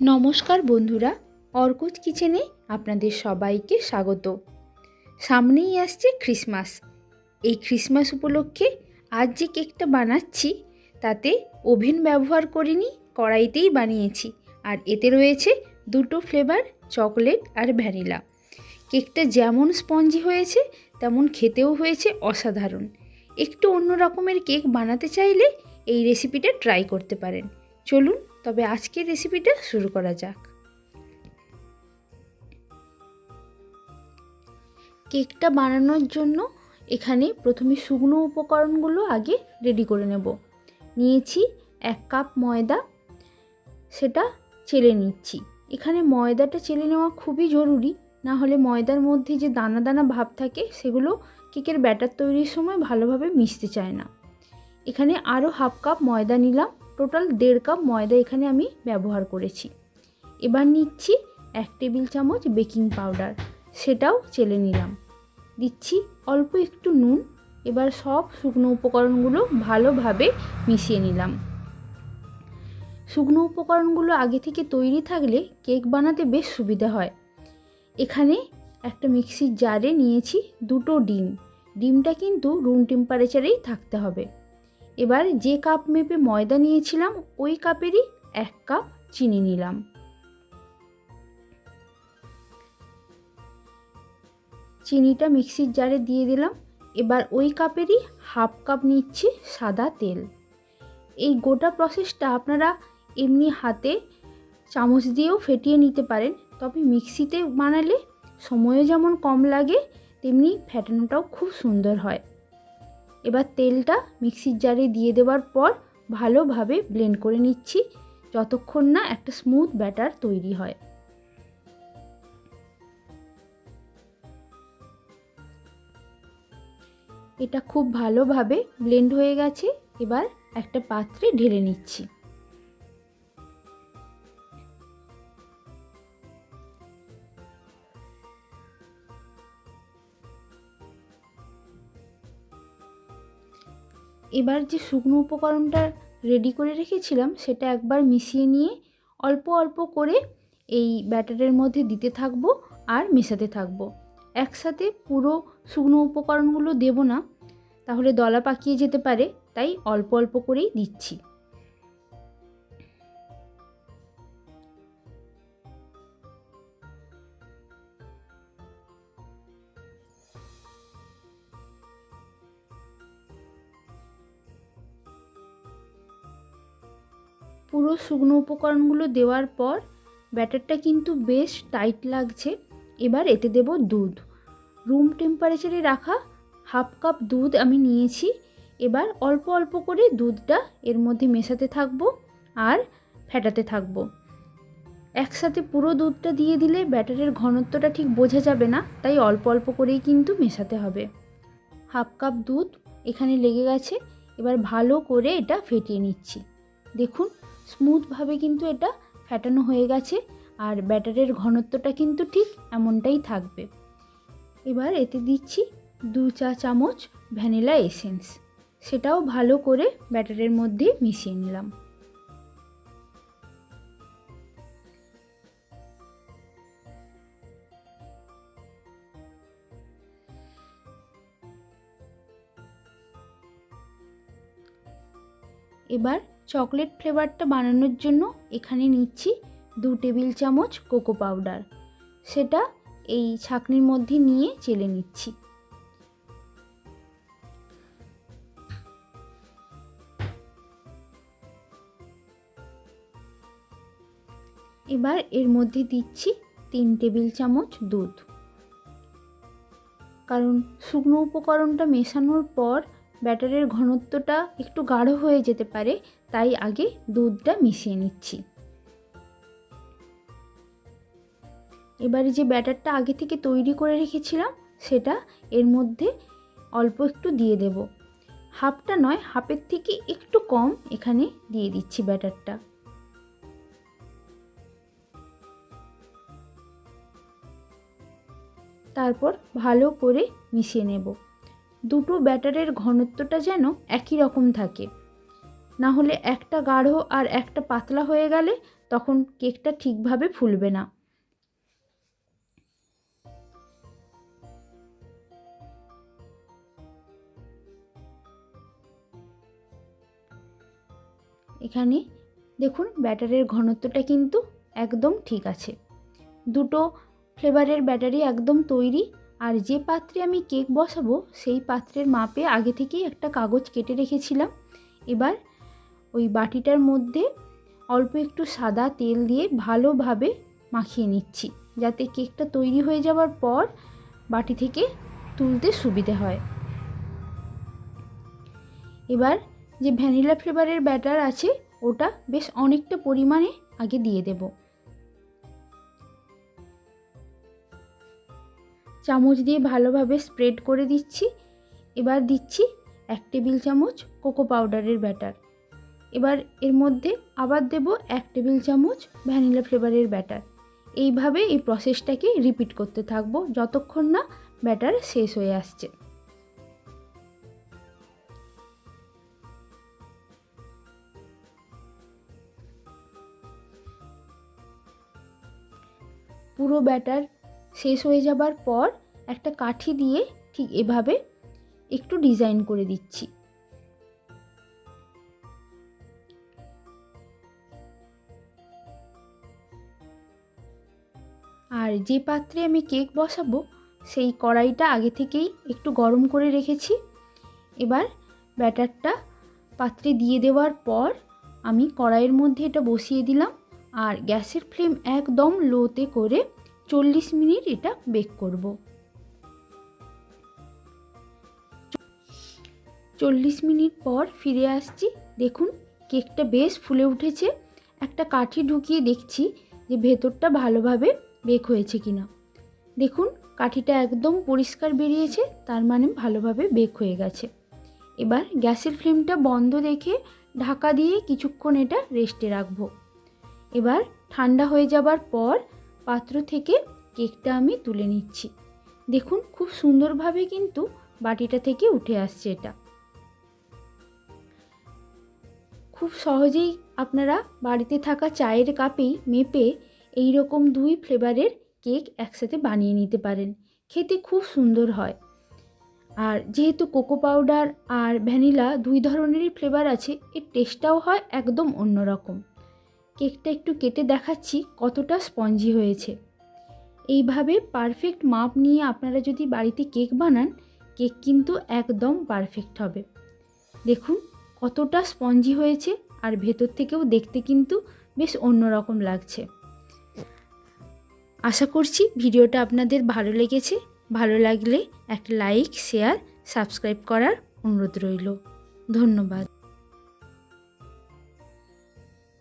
নমস্কার বন্ধুরা, অর্কুট কিচেনে আপনাদের সবাইকে স্বাগত। সামনেই আসছে ক্রিসমাস। এই ক্রিসমাস উপলক্ষে আজ যে কেকটা বানাচ্ছি, তাতে ওভেন ব্যবহার করিনি, কড়াইতেই বানিয়েছি। আর এতে রয়েছে দুটো ফ্লেভার চকলেট আর ভ্যানিলা। কেকটা যেমন স্পঞ্জি হয়েছে, তেমন খেতেও হয়েছে অসাধারণ। একটু অন্য রকমের কেক বানাতে চাইলে এই রেসিপিটা ট্রাই করতে পারেন। চলুন তবে আজকের রেসিপিটা শুরু করা যাক। কেকটা বানানোর জন্য এখানে প্রথমে শুকনো উপকরণগুলো আগে রেডি করে নেব। নিয়েছি এক কাপ ময়দা, সেটা চেলে নিচ্ছি। এখানে ময়দাটা চেলে নেওয়া খুবই জরুরি, না হলে ময়দার মধ্যে যে দানা দানা ভাব থাকে সেগুলো কেকের ব্যাটার তৈরির সময় ভালোভাবে মিশতে চায় না। এখানে আরও হাফ কাপ ময়দা নিলাম। টোটাল দেড় কাপ ময়দা এখানে আমি ব্যবহার করেছি। এবার নিচ্ছি এক টেবিল চামচ বেকিং পাউডার, সেটাও চেলে নিলাম। দিচ্ছি অল্প একটু নুন, এবার সব শুকনো উপকরণগুলো ভালোভাবে মিশিয়ে নিলাম। শুকনো উপকরণগুলো আগে থেকে তৈরি থাকলে কেক বানাতে বেশ সুবিধা হয়। এখানে একটা মিক্সির জারে নিয়েছি দুটো ডিম। ডিমটা কিন্তু রুম টেম্পারেচারেই থাকতে হবে। এবার যে কাপ মেপে ময়দা নিয়েছিলাম, ওই কাপেরই এক কাপ চিনি নিলাম। চিনিটা মিক্সির জারে দিয়ে দিলাম। এবার ওই কাপেরই হাফ কাপ নিচ্ছি সাদা তেল। এই গোটা প্রসেসটা আপনারা এমনি হাতে চামচ দিয়েও ফেটিয়ে নিতে পারেন, তবে মিক্সিতে বানালে সময়ও যেমন কম লাগে, তেমনি ফেটানোটাও খুব সুন্দর হয়। এবার তেলটা মিক্সির জারে দিয়ে দেওয়ার পর ভালোভাবে ব্লেন্ড করে নিচ্ছি, যতক্ষণ না একটা স্মুথ ব্যাটার তৈরি হয়। এটা খুব ভালোভাবে ব্লেন্ড হয়ে গেছে, এবার একটা পাত্রে ঢেলে নিচ্ছি। এবার যে শুকনো উপকরণটা রেডি করে রেখেছিলাম, সেটা একবার মিশিয়ে নিয়ে অল্প অল্প করে এই ব্যাটারের মধ্যে দিতে থাকব আর মেশাতে থাকব। একসাথে পুরো শুকনো উপকরণগুলো দেব না, তাহলে দলা পাকিয়ে যেতে পারে, তাই অল্প অল্প করেই দিচ্ছি। পুরো শুকনো উপকরণগুলো দেওয়ার পর ব্যাটারটা কিন্তু বেশ টাইট লাগছে। এবার এতে দেব দুধ। রুম টেম্পারেচারে রাখা হাফ কাপ দুধ আমি নিয়েছি। এবার অল্প অল্প করে দুধটা এর মধ্যে মেশাতে থাকব আর ফেটাতে থাকব। একসাথে পুরো দুধটা দিয়ে দিলে ব্যাটারের ঘনত্বটা ঠিক বোঝা যাবে না, তাই অল্প অল্প করেই কিন্তু মেশাতে হবে। হাফ কাপ দুধ এখানে লেগে গেছে। এবার ভালো করে এটা ফেটিয়ে নিচ্ছি। দেখুন স্মুথভাবে কিন্তু এটা ফ্যাটানো হয়ে গেছে আর ব্যাটারের ঘনত্বটা কিন্তু ঠিক এমনটাই থাকবে। এবার এতে দিচ্ছি দু চা চামচ ভ্যানিলা এসেন্স। সেটাও ভালো করে ব্যাটারের মধ্যে মিশিয়ে নিলাম। এবার চকলেট ফ্লেভারটা বানানোর জন্য এখানে নিচ্ছি দু টেবিল চামচ কোকো পাউডার। সেটা এই ছাকনির মধ্যে নিয়ে চেলে নিচ্ছি। এবার এর মধ্যে দিচ্ছি তিন টেবিল চামচ দুধ। কারণ শুকনো উপকরণটা মেশানোর পর ব্যাটারের ঘনত্বটা একটু গাঢ় হয়ে যেতে পারে, তাই আগে দুধটা মিশিয়ে নিচ্ছি। এবারে যে ব্যাটারটা আগে থেকে তৈরি করে রেখেছিলাম, সেটা এর মধ্যে অল্প একটু দিয়ে দেব। হাফটা নয়, হাফের থেকে একটু কম এখানে দিয়ে দিচ্ছি ব্যাটারটা। তারপর ভালো করে মিশিয়ে নেব। দুটো ব্যাটারের ঘনত্বটা যেন একই রকম থাকে। না হলে একটা গাঢ় আর একটা পাতলা হয়ে গেলে তখন কেকটা ঠিকভাবে ফুলবে না। এখানে দেখুন ব্যাটারের ঘনত্বটা কিন্তু একদম ঠিক আছে। দুটো ফ্লেভারের ব্যাটারি একদম তৈরি আর যে পাত্রে আমি কেক বসাবো, সেই পাত্রের মাপে আগে থেকেই একটা কাগজ কেটে রেখেছিলাম। এবার ওই বাটিটার মধ্যে অল্প একটু সাদা তেল দিয়ে ভালোভাবে মাখিয়ে নিচ্ছি, যাতে কেকটা তৈরি হয়ে যাওয়ার পর বাটি থেকে তুলতে সুবিধে হয়। এবার যে ভ্যানিলা ফ্লেভারের ব্যাটার আছে, ওটা বেশ অনেকটা পরিমাণে আগে দিয়ে দেব। চামচ দিয়ে ভালোভাবে স্প্রেড করে দিচ্ছি। এবার দিচ্ছি এক টেবিল চামচ কোকো পাউডারের ব্যাটার এবার এর মধ্যে আবার দেব এক টেবিল চামচ ভ্যানিলা ফ্লেভারের ব্যাটার এইভাবে এই প্রসেসটাকে রিপিট করতে থাকব যতক্ষণ না ব্যাটার শেষ হয়ে আসছে। পুরো ব্যাটার শেষ হয়ে যাবার পর একটা কাঠি দিয়ে ঠিক এভাবে একটু ডিজাইন করে দিচ্ছি। আর যে পাত্রে আমি কেক বসাবো, সেই কড়াইটা আগে থেকেই একটু গরম করে রেখেছি। এবার ব্যাটারটা পাত্রে দিয়ে দেওয়ার পর আমি কড়াইয়ের মধ্যে এটা বসিয়ে দিলাম। আর গ্যাসের ফ্লেম একদম লোতে করে চল্লিশ মিনিট এটা বেক করব। চল্লিশ মিনিট পর ফিরে আসছি। দেখুন, কেকটা বেশ ফুলে উঠেছে। একটা কাঠি ঢুকিয়ে দেখছি যে ভেতরটা ভালোভাবে বেক হয়েছে কিনা। দেখুন, কাঠিটা একদম পরিষ্কার বেরিয়েছে, তার মানে ভালোভাবে বেক হয়ে গেছে। এবার গ্যাসের ফ্লেমটা বন্ধ রেখে ঢাকা দিয়ে কিছুক্ষণ এটা রেস্টে রাখব। এবার ঠান্ডা হয়ে যাবার পর পাত্র থেকে কেকটা আমি তুলে নিচ্ছি। দেখুন, খুব সুন্দরভাবে কিন্তু বাটিটা থেকে উঠে আসছে এটা। খুব সহজেই আপনারা বাড়িতে থাকা চায়ের কাপেই মেপে এই রকম দুই ফ্লেভারের কেক একসাথে বানিয়ে নিতে পারেন। খেতে খুব সুন্দর হয়। আর যেহেতু কোকো পাউডার আর ভ্যানিলা দুই ধরনেরই ফ্লেভার আছে, এর টেস্টটাও হয় একদম অন্যরকম। কেকটা একটু কেটে দেখাচ্ছি কতটা স্পঞ্জি হয়েছে। এইভাবে পারফেক্ট মাপ নিয়ে আপনারা যদি বাড়িতে কেক বানান, কেক কিন্তু একদম পারফেক্ট হবে। দেখুন কতটা স্পঞ্জি হয়েছে আর ভেতর থেকেও দেখতে কিন্তু বেশ অন্যরকম লাগছে। আশা করছি ভিডিওটা আপনাদের ভালো লেগেছে। ভালো লাগলে একটা লাইক শেয়ার সাবস্ক্রাইব করার অনুরোধ রইল। ধন্যবাদ।